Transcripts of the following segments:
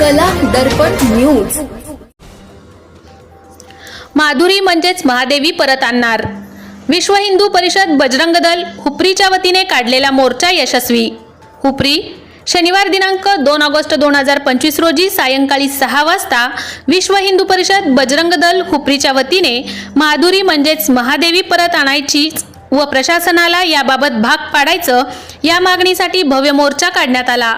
कला दर्पण न्यूज. माधुरी म्हणजेच महादेवी परत आणणार. विश्व हिंदू परिषद बजरंग दल हुपरीच्या वतीने काढलेला मोर्चा यशस्वी. हुपरी शनिवार दिनांक दोन ऑगस्ट दोन हजार पंचवीस रोजी सायंकाळी सहा वाजता विश्व हिंदू परिषद बजरंग दल हुपरीच्या वतीने माधुरी म्हणजेच महादेवी परत आणायची व प्रशासनाला याबाबत भाग पाडायचं या मागणीसाठी भव्य मोर्चा काढण्यात आला.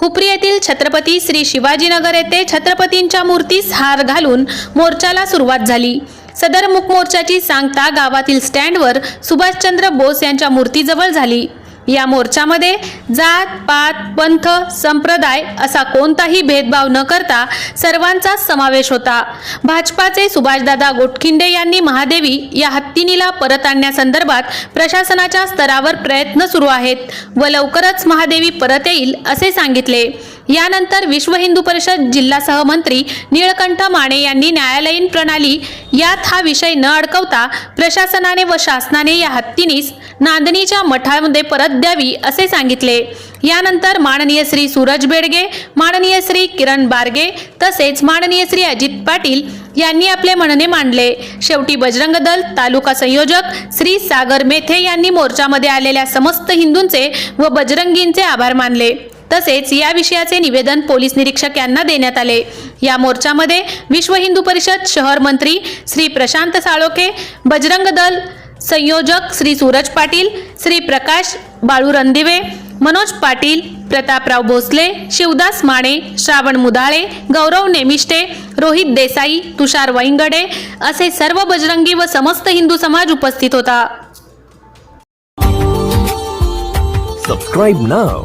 हुपरी येथील छत्रपती श्री शिवाजीनगर येथे छत्रपतींच्या मूर्तीस हार घालून मोर्चाला सुरुवात झाली. सदर मुख मोर्चाची सांगता गावातील स्टँडवर सुभाषचंद्र बोस यांच्या मूर्तीजवळ झाली. या मोर्चामध्ये जात पात पंथ संप्रदाय असा कोणताही भेदभाव न करता सर्वांचा समावेश होता. भाजपाचे सुभाषदादा गोटखिंडे यांनी महादेवी या हत्तीनीला परत आणण्यासंदर्भात प्रशासनाच्या स्तरावर प्रयत्न सुरू आहेत व लवकरच महादेवी परत येईल असे सांगितले. यानंतर विश्व हिंदू परिषद जिल्हा सहमंत्री निळकंठ माने यांनी न्यायालयीन प्रणाली यात हा विषय न अडकवता प्रशासनाने व शासनाने या हत्तीनीस नांदणीच्या मठामध्ये परत द्यावी असे सांगितले. यानंतर माननीय श्री सूरज बेडगे माननीय श्री किरण बारगे तसेच माननीय श्री अजित पाटील यांनी आपले म्हणणे मांडले. शेवटी बजरंग दल तालुका संयोजक श्री सागर मेथे यांनी मोर्चामध्ये आलेल्या समस्त हिंदूंचे व बजरंगींचे आभार मानले. तसेच या विषयाचे निवेदन पोलीस निरीक्षक यांना देण्यात आले. या मोर्चामध्ये विश्व हिंदू परिषद शहर मंत्री श्री प्रशांत साळोखे बजरंग दल संयोजक श्री सूरज पाटील श्री प्रकाश बाळू रणदिवे मनोज पाटील प्रतापराव भोसले शिवदास माने श्रावण मुदाळे गौरव नेमिष्टे रोहित देसाई तुषार वैंगडे असे सर्व बजरंगी व समस्त हिंदू समाज उपस्थित होता. Subscribe now